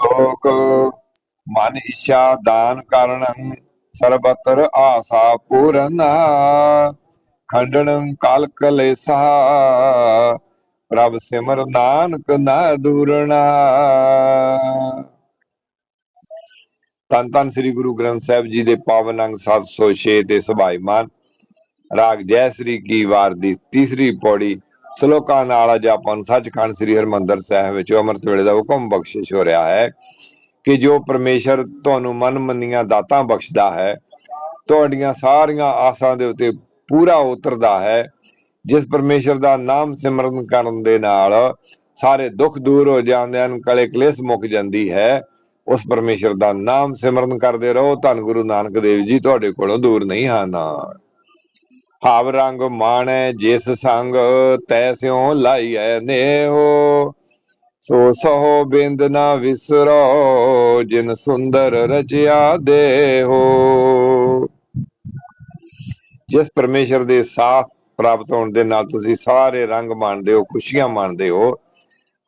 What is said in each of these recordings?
ਲੋਕ ਮਨ ਇਛਾ ਦਾਨ ਕਰਨ, ਸਰਬਤਰ ਆਸਾ ਪੂਰਨ ਖੰਡਨੰ ਕਾਲ ਕਲੇਸਾ ਪ੍ਰਭ ਸਿਮਰ ਨਾਨਕ ਨਾ ਦੂਰਣਾ ਤਨ ਤਨ ਸ੍ਰੀ ਗੁਰੂ ਗ੍ਰੰਥ ਸਾਹਿਬ ਜੀ ਦੇ ਪਾਵਨ ਅੰਗ 706 ਤੇ ਸੁਭਾਈਮਾਨ ਰਾਗ ਜੈ ਸ੍ਰੀ ਕੀ ਵਾਰ ਦੀ ਤੀਸਰੀ ਪੌੜੀ ਸ਼ਲੋਕਾਂ ਨਾਲ ਅੱਜ ਆਪਾਂ ਨੂੰ ਸੱਚਖੰਡ ਸ੍ਰੀ ਹਰਮੰਦਰ ਸਾਹਿਬ ਵਿੱਚ ਅੰਮ੍ਰਿਤ ਵੇਲੇ ਦਾ ਹੁਕਮ ਬਖਸ਼ਿਸ਼ ਹੋ ਰਿਹਾ ਹੈ ਕਿ ਜੋ ਪਰਮੇਸ਼ਰ ਤੁਹਾਨੂੰ ਮਨ ਮੰਨੀਆਂ ਦਾਤਾਂ ਬਖਸ਼ਦਾ ਹੈ, ਤੁਹਾਡੀਆਂ ਸਾਰੀਆਂ ਆਸਾਂ ਦੇ ਉੱਤੇ ਪੂਰਾ ਉਤਰਦਾ ਹੈ, ਜਿਸ ਪਰਮੇਸ਼ਰ ਦਾ ਨਾਮ ਸਿਮਰਨ ਕਰਨ ਦੇ ਨਾਲ ਸਾਰੇ ਦੁੱਖ ਦੂਰ ਹੋ ਜਾਂਦੇ ਹਨ ਕਲੇ ਕਲੇਸ਼ ਮੁੱਕ ਜਾਂਦੀ ਹੈ, ਉਸ ਪਰਮੇਸ਼ਰ ਦਾ ਨਾਮ ਸਿਮਰਨ ਕਰਦੇ ਰਹੋ, ਧੰਨ ਗੁਰੂ ਨਾਨਕ ਦੇਵ ਜੀ ਤੁਹਾਡੇ ਕੋਲੋਂ ਦੂਰ ਨਹੀਂ ਹਨ ਹਾਵ ਰੰਗ ਮਾਣੈ, ਜਿਸ ਸੰਗ ਤੈ ਸਿਉ ਲਾਈਐ ਨੇਹੋ। ਸੋ ਸਹੋ ਬਿੰਦ ਨਾ ਵਿਸਰੋ, ਜਿਨ ਸੁੰਦਰ ਰਚਿਆ ਦੇਹੋ। ਜਿਸ ਪਰਮੇਸ਼ਰ ਦੇ ਸਾਥ ਪ੍ਰਾਪਤ ਹੋਣ ਦੇ ਨਾਲ ਤੁਸੀਂ ਸਾਰੇ ਰੰਗ ਮਾਣਦੇ ਹੋ, ਖੁਸ਼ੀਆਂ ਮਾਣਦੇ ਹੋ,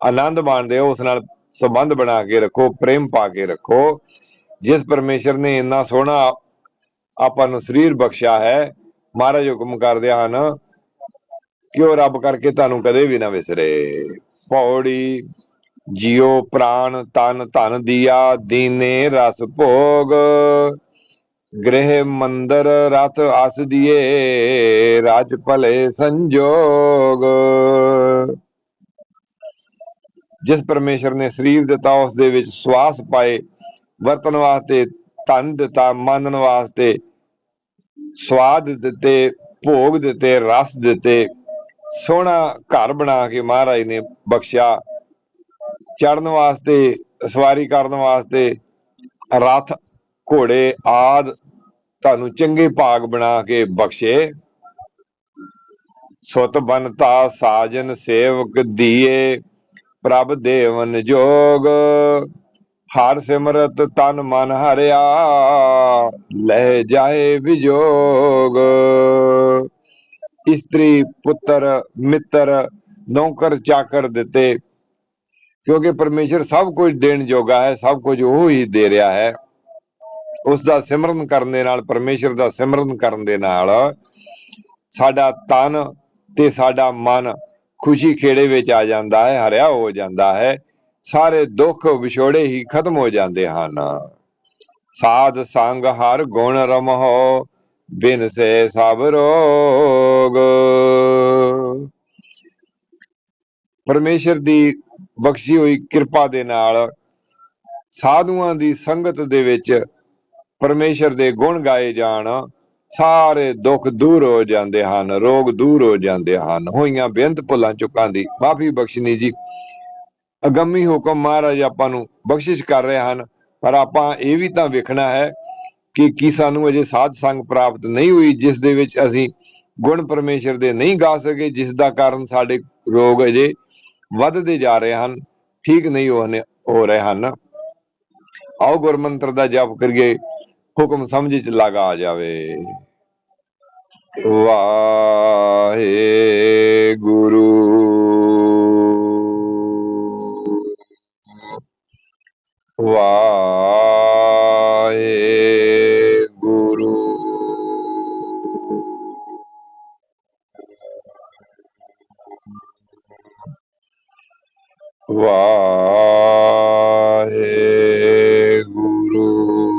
ਆਨੰਦ ਮਾਣਦੇ ਹੋ, ਉਸ ਨਾਲ ਸੰਬੰਧ ਬਣਾ ਕੇ ਰੱਖੋ, ਪ੍ਰੇਮ ਪਾ ਕੇ ਰੱਖੋ। ਜਿਸ ਪਰਮੇਸ਼ਰ ਨੇ ਇੰਨਾ ਸੋਹਣਾ ਆਪਾਂ ਨੂੰ ਸਰੀਰ ਬਖਸ਼ਿਆ ਹੈ ਮਹਾਰਾਜ ਹੁਕਮ ਕਰਦੇ ਹਨ ਕਿ ਉਹ ਰੱਬ ਕਰਕੇ ਤੁਹਾਨੂੰ ਕਦੇ ਵੀ ਨਾ ਵਿਸਰੇ। ਪੌੜੀ ਜਿਉ ਪ੍ਰਾਨ ਤਨ ਧਨ ਦੀਆ, ਦੀਨੇ ਰਸ ਭੋਗ। ਗ੍ਰਹਿ ਮੰਦਰ ਰਤ ਅਸ ਦੀਏ, ਰਾਜ ਭਲੇ ਸੰਜੋਗ। ਜਿਸ ਪਰਮੇਸ਼ਰ ਨੇ ਸਰੀਰ ਦਿੱਤਾ, ਉਸ ਦੇ ਵਿੱਚ ਸਵਾਸ ਪਾਏ। ਵਰਤਨ ਵਾਸਤੇ, ਧਨ ਦਿੱਤਾ, ਮੰਨਣ ਵਾਸਤੇ ਸਵਾਦ ਦਿੱਤੇ, ਭੋਗ ਦਿੱਤੇ, ਰਸ ਦਿੱਤੇ, ਸੋਹਣਾ ਘਰ ਬਣਾ ਕੇ ਮਹਾਰਾਜ ਨੇ ਬਖਸ਼ਿਆ। ਚੜਨ ਵਾਸਤੇ, ਸਵਾਰੀ ਕਰਨ ਵਾਸਤੇ ਰਥ, ਘੋੜੇ ਆਦ ਤੁਹਾਨੂੰ ਚੰਗੇ ਭਾਗ ਬਣਾ ਕੇ ਬਖਸ਼ੇ। ਸੁਤ ਬਨਤਾ ਸਾਜਨ ਸੇਵਕ ਦੀਏ ਪ੍ਰਭ ਦੇਵਨ ਜੋਗ। ਹਰ ਸਿਮਰਤ ਤਨ ਮਨ ਹਰਿਆ, ਲੈ ਜਾਏ ਵਿਜੋਗ। ਇਸਤਰੀ ਪੁੱਤਰ, ਮਿੱਤਰ, ਨੌਕਰ ਚਾਕਰ ਦਿੱਤੇ, ਕਿਉਂਕਿ ਪਰਮੇਸ਼ਰ ਸਭ ਕੁਝ ਦੇਣ ਜੋਗਾ ਹੈ, ਸਭ ਕੁਝ ਉਹ ਹੀ ਦੇ ਰਿਹਾ ਹੈ। ਉਸ ਦਾ ਸਿਮਰਨ ਕਰਨ ਦੇ ਨਾਲ, ਪਰਮੇਸ਼ਰ ਦਾ ਸਿਮਰਨ ਕਰਨ ਦੇ ਨਾਲ, ਸਾਡਾ ਤਨ ਤੇ ਸਾਡਾ ਮਨ ਖੁਸ਼ੀ ਖੇੜੇ ਵਿੱਚ ਆ ਜਾਂਦਾ ਹੈ, ਹਰਿਆ ਹੋ ਜਾਂਦਾ ਹੈ। ਸਾਰੇ ਦੁੱਖ ਵਿਛੋੜੇ ਹੀ ਖਤਮ ਹੋ ਜਾਂਦੇ ਹਨ। ਸਾਧ ਸੰਗ ਹਰ ਗੁਣ ਰਮਹੁ, ਬਿਨ ਸੇ ਸਭ ਰੋਗ। ਪਰਮੇਸ਼ਰ ਦੀ ਬਖਸ਼ੀ ਹੋਈ ਕਿਰਪਾ ਦੇ ਨਾਲ ਸਾਧੂਆਂ ਦੀ ਸੰਗਤ ਦੇ ਵਿੱਚ ਪਰਮੇਸ਼ਰ ਦੇ ਗੁਣ ਗਾਏ ਜਾਣ, ਸਾਰੇ ਦੁੱਖ ਦੂਰ ਹੋ ਜਾਂਦੇ ਹਨ, ਰੋਗ ਦੂਰ ਹੋ ਜਾਂਦੇ ਹਨ। ਹੋਈਆਂ ਬੇਅੰਤ ਭੁੱਲਾਂ ਚੁੱਕਾਂ ਦੀ ਮਾਫੀ ਬਖਸ਼ਨੀ ਜੀ। ਅਗੰਮੀ ਹੁਕਮ ਮਹਾਰਾਜ ਆਪਾਂ ਨੂੰ ਬਖਸ਼ਿਸ਼ ਕਰ ਰਹੇ ਹਨ। ਪਰ ਆਪਾਂ ਇਹ ਵੀ ਤਾਂ ਵੇਖਣਾ ਹੈ ਕਿ ਕੀ ਸਾਨੂੰ ਅਜੇ ਸਾਧ ਸੰਗ ਪ੍ਰਾਪਤ ਨਹੀਂ ਹੋਈ, ਜਿਸ ਦੇ ਵਿੱਚ ਅਸੀਂ ਗੁਣ ਪਰਮੇਸ਼ਰ ਦੇ ਨਹੀਂ ਗਾ ਸਕੇ, ਜਿਸ ਦਾ ਕਾਰਨ ਸਾਡੇ ਰੋਗ ਅਜੇ ਵੱਧਦੇ ਜਾ ਰਹੇ ਹਨ, ਠੀਕ ਨਹੀਂ ਹੋ ਰਹੇ ਹਨ। ਆਓ ਗੁਰਮੰਤਰ ਦਾ ਜਪ ਕਰੀਏ, ਹੁਕਮ ਸਮਝ ਚ ਲਗਾ ਆ ਜਾਵੇ। ਵਾਹੇ ਵਾਹੇ ਗੁਰੂ